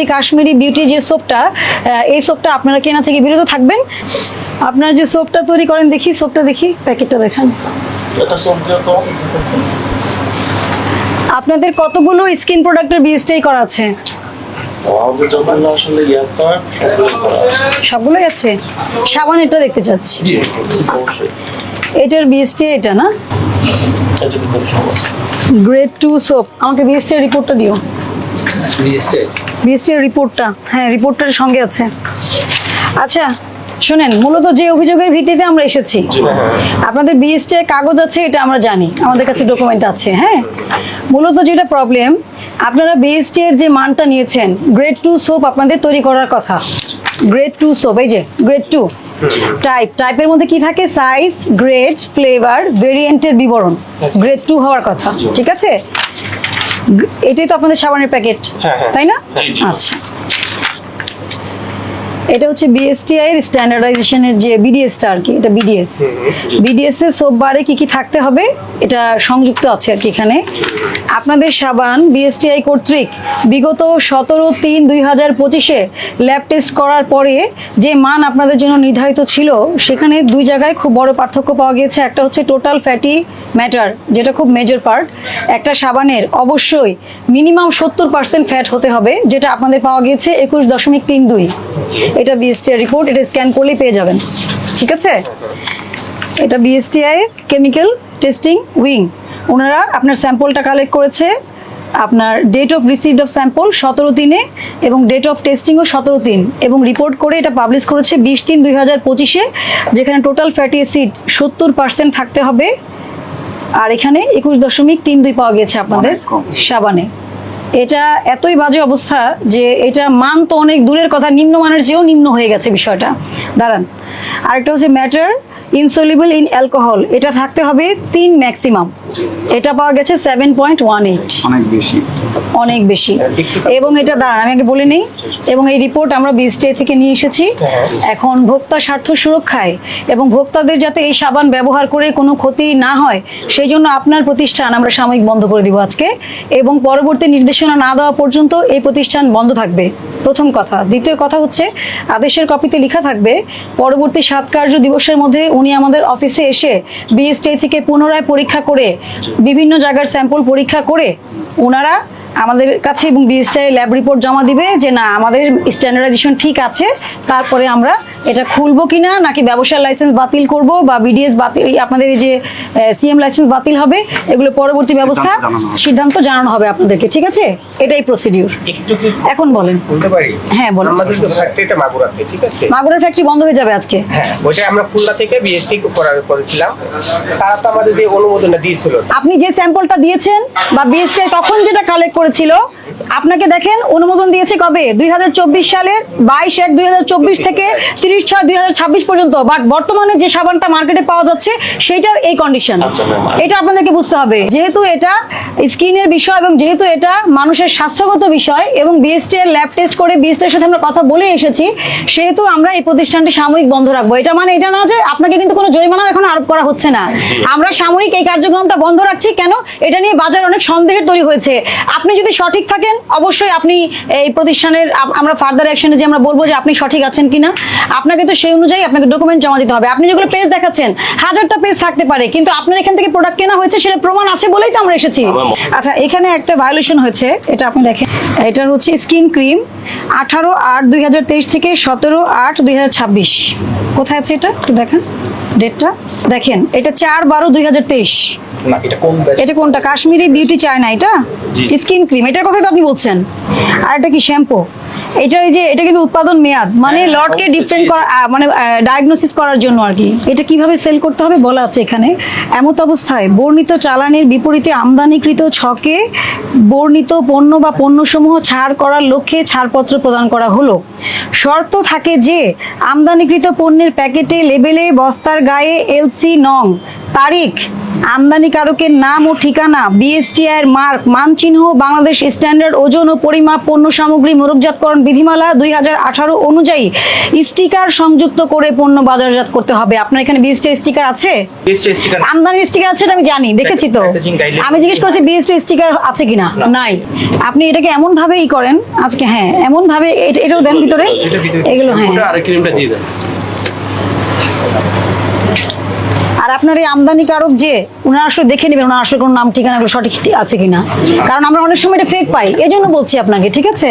এই কাশ্মীরি বিউটি যে সোপটা এই সোপটা আপনারা কেনা থেকে বিরত থাকবেন। আপনারা যে সোপটা তৈরি করেন দেখি সোপটা দেখি প্যাকেটটা দেখান। এটা আপনাদের কতগুলো স্কিন প্রোডাক্টের বিএসটাই করা আছে। সবগুলোই আছে। সাবানেরটা দেখতে চাচ্ছি। এটার বিএসটি এটা না? গ্রেড টু সোপ আমাকে বিএসটি রিপোর্টটা দিও। বিএসটি রিপোর্টটা হ্যাঁ রিপোর্টটার সঙ্গে আছে। আচ্ছা শোনেন মূলত যে অভিযোগের ভিত্তিতে আমরা এসেছি আপনাদের বিএসটি কাগজ আছে এটা আমরা জানি আমাদের কাছে ডকুমেন্ট আছে হ্যাঁ? মূলত যেটা প্রবলেম আপনারা বিএসটি এর যে মানটা নিয়েছেন গ্রেড টু সোপ আপনাদের তৈরি করার কথা। গ্রেড টু সোপ এই যে গ্রেড টু টাইপ টাইপের মধ্যে কি থাকে? সাইজ গ্রেড ফ্লেভার ভেরিয়েন্টের বিবরণ। গ্রেড টু হওয়ার কথা ঠিক আছে? এটাই তো আপনাদের সাবানের প্যাকেট হ্যাঁ, হ্যাঁ। তাই না। আচ্ছা এটা হচ্ছে বিএসটিআই এর স্ট্যান্ডার্ডাইজেশনের যে বিডিএসটা আর কি এটা বিডিএস। বিডিএস এর সোপ বারে কি কি থাকতে হবে? এটা সংযুক্ত আছে আর কি এখানে। আপনাদের সাবান বিএসটিআই কর্তৃক বিগত সতেরো তিন দুই হাজার পঁচিশে ল্যাব টেস্ট করার পরে যে মান আপনাদের জন্য নির্ধারিত ছিল সেখানে দুই জায়গায় খুব বড় পার্থক্য পাওয়া গিয়েছে। একটা হচ্ছে টোটাল ফ্যাটি ম্যাটার যেটা খুব মেজর পার্ট একটা সাবানের অবশ্যই মিনিমাম সত্তর পার্সেন্ট ফ্যাট হতে হবে যেটা আপনাদের পাওয়া গিয়েছে একুশ দশমিক তিন দুই। এটা বিএসটিআই রিপোর্ট এটা স্ক্যান করলেই পেয়ে যাবেন। ঠিক আছে? এটা বিএসটিআই কেমিক্যাল টেস্টিং উইং ওনারা আপনার স্যাম্পলটা কালেক্ট করেছে আপনার date of received of sample সতেরো তিনে এবং ডেট অফ টেস্টিংও সতেরো তিন এবং রিপোর্ট করে এটা পাবলিশ করেছে বিশ তিন দুই হাজার পঁচিশে যেখানে টোটাল ফ্যাটি অ্যাসিড সত্তর পার্সেন্ট থাকতে হবে। আর এখানে একুশ দশমিক তিন দুই পাওয়া গেছে আপনাদের সাবানে। এটা এতই বাজে অবস্থা যে এটা মান তো অনেক দূরের কথা, নিম্নমানের চেয়েও নিম্ন হয়ে গেছে বিষয়টা। দাঁড়ান। আর একটা হচ্ছে ম্যাটার ইনসলিবল ইন অ্যালকোহল এটা থাকতে হবে তিন ম্যাক্সিমাম এটা পাওয়া গেছে সেভেন পয়েন্ট ওয়ান এইট অনেক বেশি। অনেক বেশি। এবং এটা দাঁড়ান আমি আগে বলে নেই। এবং এই রিপোর্ট আমরা বিএসটিআই থেকে নিয়ে এসেছি। এখন ভোক্তা স্বার্থ সুরক্ষায় এবং ভোক্তাদের যাতে এই সাবান ব্যবহার করে কোনো ক্ষতি না হয় সেই জন্য আপনার প্রতিষ্ঠান আমরা সাময়িক বন্ধ করে দিব আজকে। এবং পরবর্তী নির্দেশনা না দেওয়া পর্যন্ত এই প্রতিষ্ঠান বন্ধ থাকবে। প্রথম কথা। দ্বিতীয় কথা হচ্ছে আদেশের কপিতে লেখা থাকবে পরবর্তী সাত কার্য দিবসের মধ্যে উনি আমাদের অফিসে এসে বিএসটিআই থেকে পুনরায় পরীক্ষা করে বিভিন্ন জায়গার স্যাম্পল পরীক্ষা করে ওনারা আমাদের কাছে এবং বিএসটাই ল্যাব রিপোর্ট জমা দিবে যে না আমাদের স্ট্যান্ডার্ডাইজেশন ঠিক আছে তারপরে আমরা এটা খুলবো কিনা নাকি ব্যবসার লাইসেন্স বাতিল করব বা বিডিএস বাতিল আপনাদের এই যে সিএম লাইসেন্স বাতিল হবে এগুলো পরবর্তী ব্যবস্থা সিদ্ধান্ত জানানো হবে। আপনাদেরকে ঠিক আছে? এটাই প্রসিডিউর এখন বলেন। বলতে পারি? হ্যাঁ, বলুন। আমাদের তো ফ্যাক্টরিটা মাগুরাতে ঠিক আছে? মাগুরার ফ্যাক্টরি বন্ধ হয়ে যাবে আজকে। হ্যাঁ ওইটা আমরা খুলনা থেকে বিএসটি করেছিলাম। তারা তো আমাদের যে অনুমোদনটা দিয়েছিল। আপনি যে স্যাম্পলটা দিয়েছেন বা বিএসটাই তখন যেটা কালেক্ট করেছিল। আপনাকে দেখেন অনুমোদন দিয়েছে কবে? দুই সালের বাইশ এক দুই থেকে তিরিশ ছয় দুই পর্যন্ত। বাট বর্তমানে যে সাবানটা মার্কেটে পাওয়া যাচ্ছে সেইটার এই কন্ডিশন আচ্ছা, এটা আপনাদেরকে বুঝতে হবে। যেহেতু এটা স্কিনের বিষয় এবং যেহেতু এটা মানুষের স্বাস্থ্যগত বিষয় এবং বিএসটি এর ল্যাব টেস্ট করে বিএসটি এর সাথে আমরা কথা বলে এসেছি সেহেতু আমরা এই প্রতিষ্ঠানটি সাময়িক বন্ধ রাখব। এটা মানে এটা না যে আপনাকে কিন্তু কোনো জরিমানা এখন আরোপ করা হচ্ছে না। আমরা সাময়িক এই কার্যক্রমটা বন্ধ রাখছি। কেন? এটা নিয়ে বাজার অনেক সন্দেহের তৈরি হয়েছে। আপনি যদি সঠিক থাকেন অবশ্যই আপনি এই প্রতিষ্ঠানের আমরা ফার্দার অ্যাকশনে যে আমরা বলব যে আপনি সঠিক আছেন কিনা আপনাকে তো সেই অনুযায়ী আপনাকে ডকুমেন্ট জমা দিতে হবে। আপনি যেগুলো পেজ দেখাচ্ছেন হাজারটা পেজ থাকতে পারে কিন্তু আপনার এখান থেকে প্রোডাক্ট কেনা হয়েছে সেটা প্রমাণ আছে বলেই তো আমরা এসেছি। আচ্ছা এখানে একটা ভায়োলেশন হয়েছে এটা আপনি দেখেন। এটার হচ্ছে স্কিন ক্রিম আঠারো আট দুই থেকে সতেরো আট দুই কোথায় আছে এটা? একটু দেখেন। ডেটটা দেখেন এটা চার বারো দুই হাজার তেইশ। এটা কোনটা? কাশ্মীরি বিউটি চায় না এটা স্কিন ক্রিম এটার কথাই তো আপনি বলছেন। আর এটা কি শ্যাম্পু এটার এই যে এটা কিন্তু উৎপাদন মেয়াদ। মানে হ্যাঁ, লটকে অবশ্যই, ডিফারেন্ট করা মানে ডায়াগনোসিস করার জন্য আর কি। এটা কীভাবে সেল করতে হবে বলা আছে এখানে। এমত অবস্থায় বর্ণিত চালানের বিপরীতে আমদানিকৃত ছকে বর্ণিত পণ্য বা পণ্যসমূহ ছাড় করার লক্ষ্যে ছাড়পত্র প্রদান করা হলো। শর্ত থাকে যে আমদানিকৃত পণ্যের প্যাকেটে লেবেলে বস্তার গায়ে এলসি নং তারিখ আমদানিকারকের নাম ও ঠিকানা বিএসটিআই এর মার্ক মানচিহ্ন বাংলাদেশ স্ট্যান্ডার্ড ওজন ও পরিমাপ পণ্য সামগ্রী মোড়কজাতকরণ বিধিমালা দুই হাজার আঠারো অনুযায়ী স্টিকার সংযুক্ত করে পণ্য বাজারজাত করতে হবে। আপনার এখানে বিএসটিআই স্টিকার আছে? আমদানি স্টিকার আছে আমি জানি দেখেছি তো। আমি জিজ্ঞেস করেছি বিএসটি স্টিকার আছে কিনা? নাই। আপনি এটাকে এমন ভাবে ই করেন আজকে হ্যাঁ এমন ভাবে এটা- এটাও দেন ভিতরে। এগুলো হ্যাঁ ওটা আর ক্রিমটা দিয়ে দেন আর আপনার এই আমদানি কারক যে, ওনারা আসলে দেখে নেবেন ওনার আসলে কোনো নাম ঠিকানাগুলো সঠিক আছে কিনা। কারণ আমরা অনেক সময় এটা ফেক পাই। এই জন্য বলছি আপনাকে, ঠিক আছে?